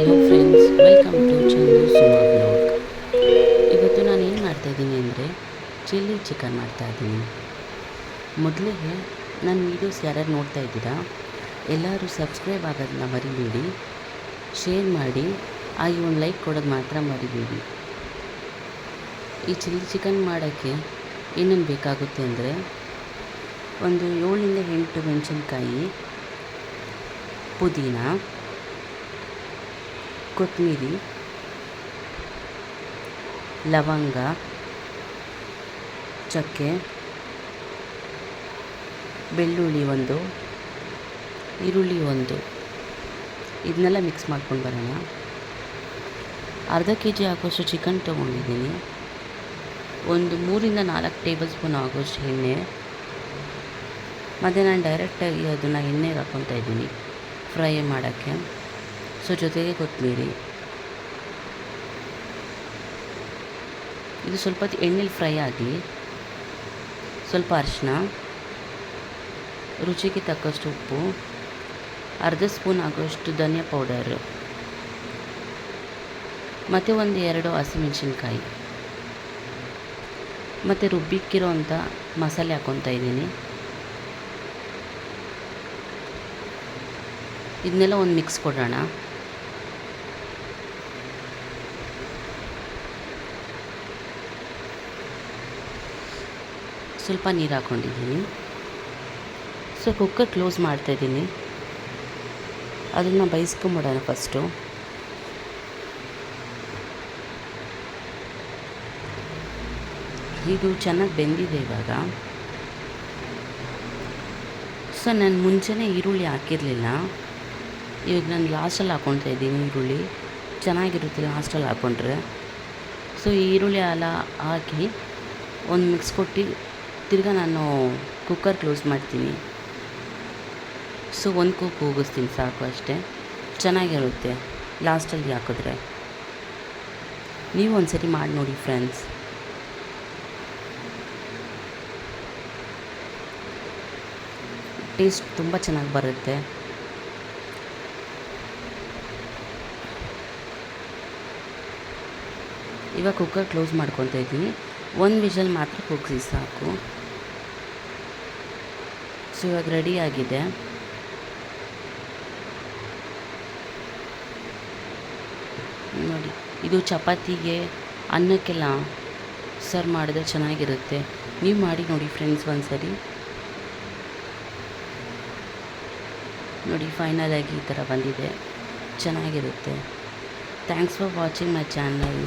Hello friends welcome to Chandu Suma blog ಇವತ್ತು ನಾನು ಏನು ಮಾಡ್ತಾಯಿದ್ದೀನಿ ಅಂದರೆ ಚಿಲ್ಲಿ ಚಿಕನ್ ಮಾಡ್ತಾಯಿದ್ದೀನಿ ಮೊದಲಿಗೆ ನನ್ನ ವೀಡಿಯೋಸ್ ಯಾರ್ಯಾರು ನೋಡ್ತಾ ಇದ್ದೀರಾ, ಎಲ್ಲರೂ ಸಬ್ಸ್ಕ್ರೈಬ್ ಆಗೋದನ್ನ ಮರಿಬೇಡಿ ಶೇರ್ ಮಾಡಿ ಹಾಗೆ ಒಂದು ಲೈಕ್ ಕೊಡೋದು ಮಾತ್ರ ಮರಿಬೇಡಿ. ಈ ಚಿಲ್ಲಿ ಚಿಕನ್ ಮಾಡೋಕ್ಕೆ ಏನೇನು ಬೇಕಾಗುತ್ತೆ ಅಂದರೆ ಒಂದು ಏಳರಿಂದ ಎಂಟು ಮೆಣಸಿನ್ಕಾಯಿ, ಪುದೀನ ಕೊತ್ತಂಬರಿ, ಲವಂಗ, ಚಕ್ಕೆ, ಬೆಳ್ಳುಳ್ಳಿ ಒಂದು, ಈರುಳ್ಳಿ ಒಂದು. ಇದನ್ನೆಲ್ಲ ಮಿಕ್ಸ್ ಮಾಡ್ಕೊಂಡು ಬರೋಣ. ಅರ್ಧ ಕೆ ಜಿ ಆಗೋಷ್ಟು ಚಿಕನ್ ತೊಗೊಂಡಿದ್ದೀನಿ. ಒಂದು ಮೂರಿಂದ ನಾಲ್ಕು ಟೇಬಲ್ ಸ್ಪೂನ್ ಆಗೋಷ್ಟು ಎಣ್ಣೆ. ಮತ್ತು ನಾನು ಡೈರೆಕ್ಟಾಗಿ ಅದನ್ನು ಎಣ್ಣೆಗೆ ಹಾಕ್ಕೊತಾ ಇದ್ದೀನಿ ಫ್ರೈ ಮಾಡೋಕ್ಕೆ. ಸೊ ಜೊತೆಗೆ ಕೊತ್ತಂಬರಿ ಇದು ಸ್ವಲ್ಪ ಎಣ್ಣೆಲಿ ಫ್ರೈ ಆಗಲಿ ಸ್ವಲ್ಪ ಅರಿಶಿನ ರುಚಿಗೆ ತಕ್ಕಷ್ಟು ಉಪ್ಪು, ಅರ್ಧ ಸ್ಪೂನ್ ಆಗೋಷ್ಟು ಧನಿಯಾ ಪೌಡರು, ಮತ್ತು ಒಂದು ಎರಡು ಹಸಿಮೆಣಸಿನ್ಕಾಯಿ. ಮತ್ತು ರುಬ್ಬಿಕ್ಕಿರೋ ಅಂಥ ಮಸಾಲೆ ಹಾಕ್ಕೊತಾ ಇದ್ದೀನಿ. ಇದನ್ನೆಲ್ಲ ಒಂದು ಮಿಕ್ಸ್ ಕೊಡೋಣ. ಸ್ವಲ್ಪ ನೀರು ಹಾಕ್ಕೊಂಡಿದ್ದೀನಿ ಸೊ ಕುಕ್ಕರ್ ಕ್ಲೋಸ್ ಮಾಡ್ತಾಯಿದ್ದೀನಿ ಅದನ್ನು ಬೈಸ್ಕೊಂಬಿಡೋಣ ಫಸ್ಟು ಇದು ಚೆನ್ನಾಗಿ ಬೆಂದಿದೆ ಇವಾಗ. ಸೊ ನಾನು ಮುಂಚೆನೇ ಈರುಳ್ಳಿ ಹಾಕಿರಲಿಲ್ಲ. ಇವಾಗ ನಾನು ಲಾಸ್ಟಲ್ಲಿ ಹಾಕ್ಕೊಳ್ತಾ ಇದ್ದೀನಿ ಈರುಳ್ಳಿ. ಚೆನ್ನಾಗಿರುತ್ತೆ ಲಾಸ್ಟಲ್ಲಿ ಹಾಕ್ಕೊಂಡ್ರೆ ಸೊ ಈರುಳ್ಳಿ ಎಲ್ಲ ಹಾಕಿ ಒಂದು ಮಿಕ್ಸ್ ಕೊಟ್ಟು ತಿರ್ಗಾ ನಾನು ಕುಕ್ಕರ್ ಕ್ಲೋಸ್ ಮಾಡ್ತೀನಿ. ಸೊ ಒಂದು ಕೂಪ್ ಕೂಗಿಸ್ತೀನಿ ಸಾಕು ಅಷ್ಟೇ. ಚೆನ್ನಾಗಿರುತ್ತೆ. ಲಾಸ್ಟಲ್ಲಿ ಹಾಕಿದ್ರೆ. ನೀವು ಒಂದು ಸರಿ ಮಾಡಿ ನೋಡಿ ಫ್ರೆಂಡ್ಸ್ ಟೇಸ್ಟ್ ತುಂಬ ಚೆನ್ನಾಗಿ ಬರುತ್ತೆ. ಇವಾಗ ಕುಕ್ಕರ್ ಕ್ಲೋಸ್ ಮಾಡ್ಕೊತಾ ಇದ್ದೀನಿ. ಒಂದು ವಿಷಲ್ ಮಾತ್ರ ಕೂಗಿಸಿ ಸಾಕು. ಸೊ ಇವಾಗ ರೆಡಿ ಆಗಿದೆ. ನೋಡಿ, ಇದು ಚಪಾತಿಗೆ ಅನ್ನಕ್ಕೆಲ್ಲ ಸರ್ವ್ ಮಾಡಿದ್ರೆ ಚೆನ್ನಾಗಿರುತ್ತೆ. ನೀವು ಮಾಡಿ ನೋಡಿ ಫ್ರೆಂಡ್ಸ್ ಒಂದ್ಸರಿ. ನೋಡಿ ಫೈನಲ್ ಆಗಿ ಈ ಥರ ಬಂದಿದೆ. ಚೆನ್ನಾಗಿರುತ್ತೆ. Thanks for watching my channel